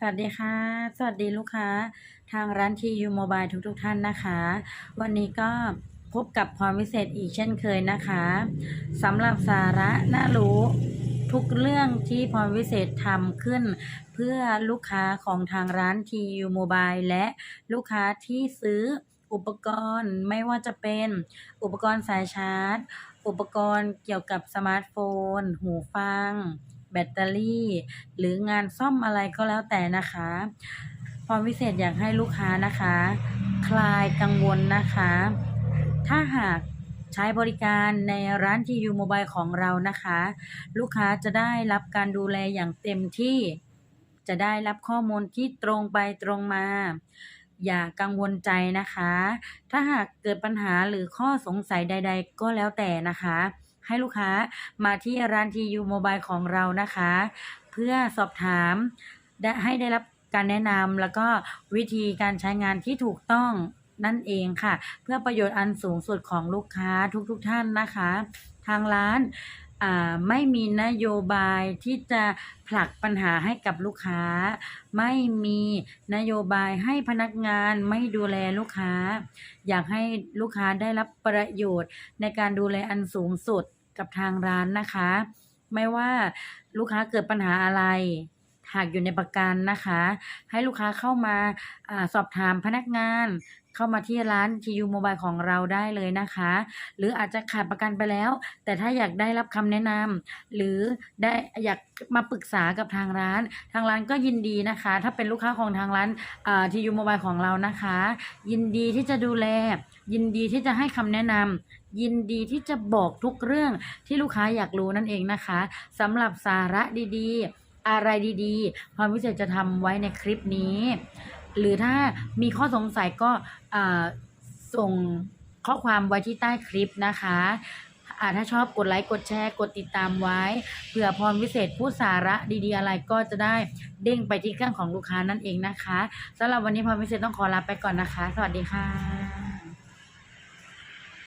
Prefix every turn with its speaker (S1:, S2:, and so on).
S1: สวัสดีค่ะ สวัสดีลูกค้า ทางร้านทียูโมบายทุกๆทท่านนะคะ วันนี้ก็พบกับพรวิเศษอีกเช่นเคยนะคะสำหรับสาระน่ารู้ทุกเรื่องที่พรวิเศษทำขึ้น เพื่อลูกค้าของทางร้านทียูโมบายและลูกค้าที่ซื้ออุปกรณ์ไม่ว่าจะเป็นอุปกรณ์สายชาร์จ อุปกรณ์เกี่ยวกับสมาร์ทโฟน หูฟัง แบตเตอรี่ หรืองานซ่อมอะไรก็แล้วแต่นะคะพรวิเศษอยากให้ลูกค้านะคะ คลายกังวลนะคะ ถ้าหากใช้บริการในร้านทียูโมบายของเรานะคะ ลูกค้าจะได้รับการดูแลอย่างเต็มที่ จะได้รับข้อมูลที่ตรงไปตรงมา อย่ากังวลใจนะคะ ถ้าหากเกิดปัญหาหรือข้อสงสัยใด ๆ ก็แล้วแต่นะคะ ให้ลูกค้ามาที่ร้านทียูโมบายของเรานะคะ เพื่อสอบถามได้ให้ได้รับการแนะนำแล้วก็วิธีการใช้งานที่ถูกต้องนั่นเองค่ะ เพื่อประโยชน์อันสูงสุดของลูกค้าทุกๆทท่านนะคะ ทางร้านไม่มีนโยบายที่จะผลักปัญหาให้กับลูกค้า ไม่มีนโยบายให้พนักงานไม่ดูแลลูกค้า อยากให้ลูกค้าได้รับประโยชน์ในการดูแลอันสูงสุด กับทางร้านนะคะ ไม่ว่าลูกค้าเกิดปัญหาอะไร หากอยู่ในประกันนะคะ ให้ลูกค้าเข้ามาอสอบถามพนักงาน เข้ามาที่ร้านทียูโมบายของเราได้เลยนะคะ หรืออาจจะขาดประกันไปแล้ว แต่ถ้าอยากได้รับคำแนะนำหรือได้อยากมาปรึกษากับทางร้าน ทางร้านก็ยินดีนะคะ ถ้าเป็นลูกค้าของทางร้านทียูโมบายของเรานะคะ ยินดีที่จะดูแล ยินดีที่จะให้คำแนะนำยินดีที่จะบอกทุกเรื่องที่ลูกค้าอยากรู้นั่นเองนะคะสำหรับสาระดีๆ อะไรดีๆความพิเศษจะทำไว้ในคลิปนี้ หรือถ้ามีข้อสงสัยก็ส่งข้อความไว้ที่ใต้คลิปนะคะอาถ้าชอบกดไลค์กดแชร์กดติดตามไว้เผื่อพรวิเศษพูดสาระดีๆ อะไรก็จะได้เด้งไปที่เครื่องของลูกค้านั่นเองนะคะสำหรับวันนี้พรวิเศษต้องขอลาไปก่อนนะคะ สวัสดีค่ะ